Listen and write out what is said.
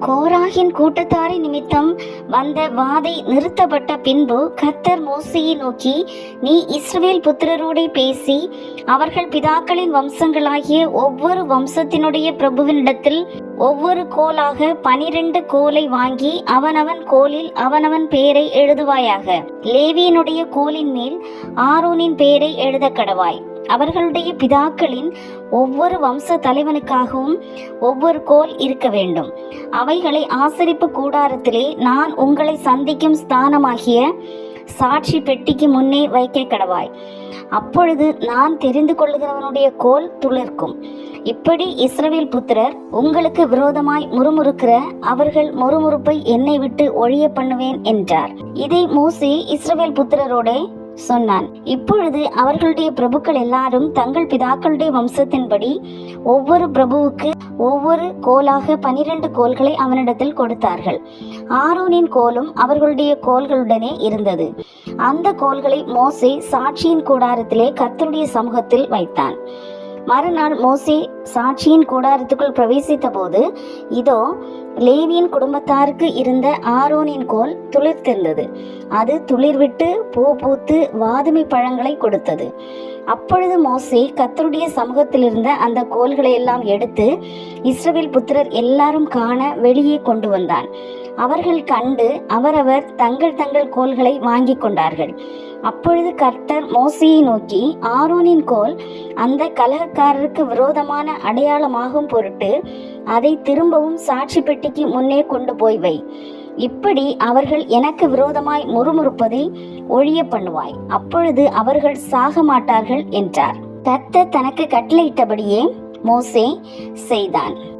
கோராகின் கூட்டத்தாரை நிமித்தம் வந்த வாதை நிறுத்தப்பட்ட பின்பு கர்த்தர் மோசையை நோக்கி நீ இஸ்ரவேல் புத்திரரோடே பேசி அவர்கள் பிதாக்களின் வம்சங்களாகிய ஒவ்வொரு வம்சத்தினுடைய பிரபுவினிடத்தில் ஒவ்வொரு கோலாக பனிரெண்டு கோலை வாங்கி அவனவன் கோலில் அவனவன் பேரை எழுதுவாயாக. லேவியனுடைய கோலின் மேல் ஆரோனின் பேரை எழுத கடவாய் அவர்களுடைய பிதாக்களின் ஒவ்வொரு வம்ச தலைவனுக்காகவும் ஒவ்வொரு கோல் இருக்க வேண்டும். அவைகளை ஆசரிப்பு கூடாரத்திலே நான் உங்களை சந்திக்கும் ஸ்தானமாகிய சாட்சி பெட்டிக்கு முன்னே வைக்க கடவாய். அப்பொழுது நான் தெரிந்து கொள்ளுகிறவனுடைய கோல் துளிர்க்கும். இப்படி இஸ்ரவேல் புத்திரர் உங்களுக்கு விரோதமாய் முறுமுறுக்கிற அவர்கள் முறுமுறுப்பை என்னை விட்டு ஒழிய பண்ணுவேன் என்றார். இதை மோசே இஸ்ரவேல் புத்திரரோட சொன்னான். இப்பொழுது அவர்களுடைய பிரபுக்கள் எல்லாரும் தங்கள் பிதாக்களுடைய வம்சத்தின்படி ஒவ்வொரு பிரபுவுக்கு ஒவ்வொரு கோலாக பனிரெண்டு கோல்களை அவனிடத்தில் கொடுத்தார்கள். ஆரோனின் கோலும் அவர்களுடைய கோல்களுடனே இருந்தது. அந்த கோல்களை மோசே சாட்சியின் கூடாரத்திலே கத்தருடைய சமூகத்தில் வைத்தான். மறுநாள் மோசே சாட்சியின் கூடாரத்துக்குள் பிரவேசித்த போது இதோ லேவியின் குடும்பத்தாருக்கு இருந்த ஆரோனின் கோல் துளிர்த்திருந்தது. அது துளிர்விட்டு பூ பூத்து வாதுமை பழங்களை கொடுத்தது. அப்பொழுது மோசே கத்தருடைய சமூகத்தில் இருந்த அந்த கோல்களை எல்லாம் எடுத்து இஸ்ரவேல் புத்திரர் எல்லாரும் காண வெளியே கொண்டு வந்தான். அவர்கள் கண்டு அவரவர் தங்கள் தங்கள் கோல்களை வாங்கி கொண்டார்கள். அப்பொழுது கர்த்தர் மோசையை நோக்கி ஆரோனின் கோல் அந்த கலகக்காரருக்கு விரோதமான அடையாளமாகும் பொருட்டு அதை திரும்பவும் சாட்சி பெட்டிக்கு முன்னே கொண்டு போய் வை. இப்படி அவர்கள் எனக்கு விரோதமாய் முறுமுறுப்பதை ஒழிய பண்ணுவாய். அப்பொழுது அவர்கள் சாக மாட்டார்கள் என்றார். கர்த்தர் தனக்கு கட்டளையிட்டபடியே மோசே செய்தான்.